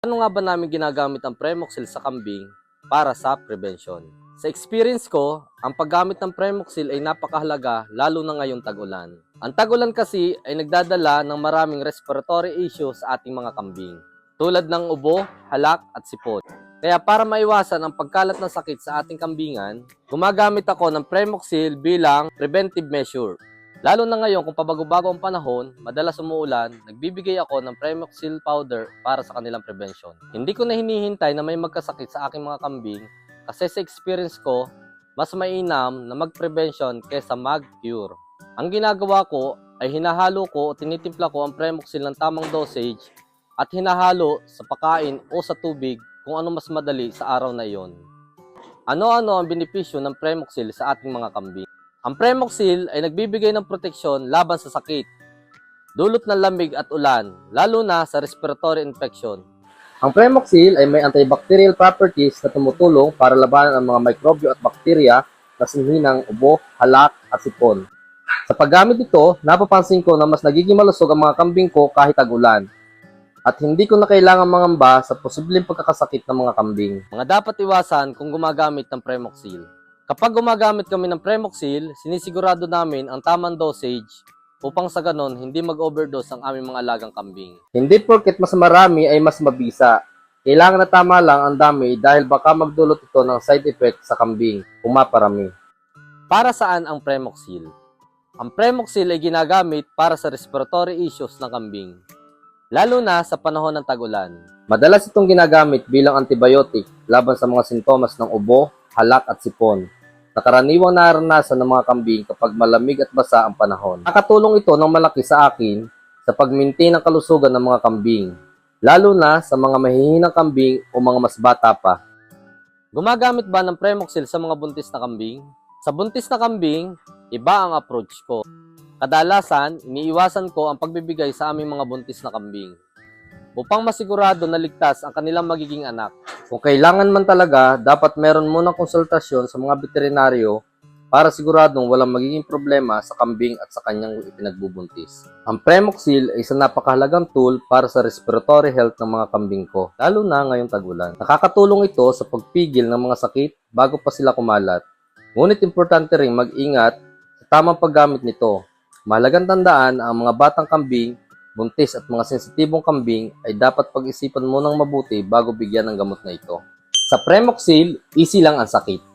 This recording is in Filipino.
Ano nga ba namin ginagamit ang Premoxil sa kambing para sa prevention? Sa experience ko, ang paggamit ng Premoxil ay napakahalaga lalo na ngayong tag-ulan. Ang tag-ulan kasi ay nagdadala ng maraming respiratory issues sa ating mga kambing, tulad ng ubo, halak at sipon. Kaya para maiwasan ang pagkalat ng sakit sa ating kambingan, gumagamit ako ng Premoxil bilang preventive measure. Lalo na ngayon kung pabago-bago ang panahon, madalas umuulan, nagbibigay ako ng Premoxil powder para sa kanilang prevention. Hindi ko na hinihintay na may magkasakit sa aking mga kambing kasi sa experience ko, mas mainam na mag-prevention kaysa mag-cure. Ang ginagawa ko ay hinahalo ko o tinitimpla ko ang Premoxil ng tamang dosage at hinahalo sa pakain o sa tubig kung ano mas madali sa araw na iyon. Ano-ano ang benepisyo ng Premoxil sa ating mga kambing? Ang Premoxil ay nagbibigay ng proteksyon laban sa sakit, dulot ng lamig at ulan, lalo na sa respiratory infection. Ang Premoxil ay may antibacterial properties na tumutulong para labanan ang mga mikrobyo at bakterya na sinhi ng ubo, halak at sipon. Sa paggamit nito, napapansin ko na mas nagiging malusog ang mga kambing ko kahit tag-ulan. At hindi ko na kailangan mangamba sa posibleng pagkakasakit ng mga kambing. Mga dapat iwasan kung gumagamit ng Premoxil. Kapag gumagamit kami ng Premoxil, sinisigurado namin ang tamang dosage upang sa ganon hindi mag-overdose ang aming mga alagang kambing. Hindi porket mas marami ay mas mabisa. Kailangan na tama lang ang dami dahil baka magdulot ito ng side effect sa kambing, umaparami. Para saan ang Premoxil? Ang Premoxil ay ginagamit para sa respiratory issues ng kambing, lalo na sa panahon ng tagulan. Madalas itong ginagamit bilang antibiotic laban sa mga sintomas ng ubo, halak at sipon na karaniwang naranasan ng mga kambing kapag malamig at basa ang panahon. Nakatulong ito ng malaki sa akin sa pag-maintain ng kalusugan ng mga kambing, lalo na sa mga mahihinang kambing o mga mas bata pa. Gumagamit ba ng Premoxil sa mga buntis na kambing? Sa buntis na kambing, iba ang approach ko. Kadalasan, iniiwasan ko ang pagbibigay sa aming mga buntis na kambing upang masigurado na ligtas ang kanilang magiging anak. Kung kailangan man talaga, dapat meron munang konsultasyon sa mga veterinaryo para siguradong walang magiging problema sa kambing at sa kanyang ipinagbubuntis. Ang Premoxil ay isang napakahalagang tool para sa respiratory health ng mga kambing ko, lalo na ngayong tagulan. Nakakatulong ito sa pagpigil ng mga sakit bago pa sila kumalat. Ngunit importante ring mag-ingat sa tamang paggamit nito. Mahalagang tandaan ang mga batang kambing buntis at mga sensitibong kambing ay dapat pag-isipan munang mabuti bago bigyan ng gamot na ito. Sa Premoxil, easy lang ang sakit.